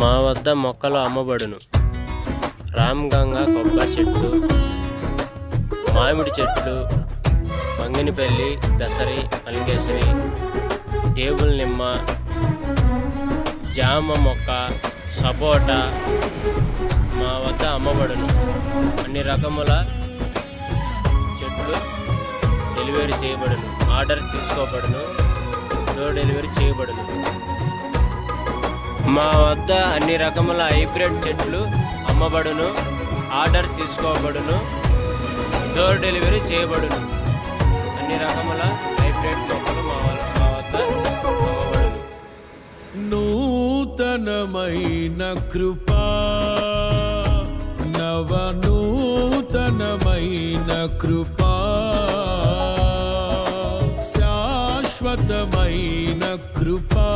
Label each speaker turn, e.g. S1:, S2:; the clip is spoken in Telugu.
S1: మా వద్ద మొక్కలు అమ్మబడును. రామగంగా కొబ్బరి చెట్లు మామిడి చెట్లు మంగినిపల్లి దసరి మల్లికేసరి టేబుల్ నిమ్మ జామ మొక్క సపోటా మా వద్ద అమ్మబడును. అన్ని రకముల చెట్లు డెలివరీ చేయబడును. ఆర్డర్ తీసుకోబడును. డోర్ డెలివరీ చేయబడును. మా వద్ద అన్ని రకముల హైబ్రిడ్ చెట్లు అమ్మబడును ఆర్డర్ తీసుకోబడును డోర్ డెలివరీ చేయబడును. అన్ని రకముల హైబ్రిడ్ మొక్కలు మా మా వద్ద అమ్మబడును.
S2: నూతనమైన కృపా నవనూతనమైన కృపా శాశ్వతమైన కృపా.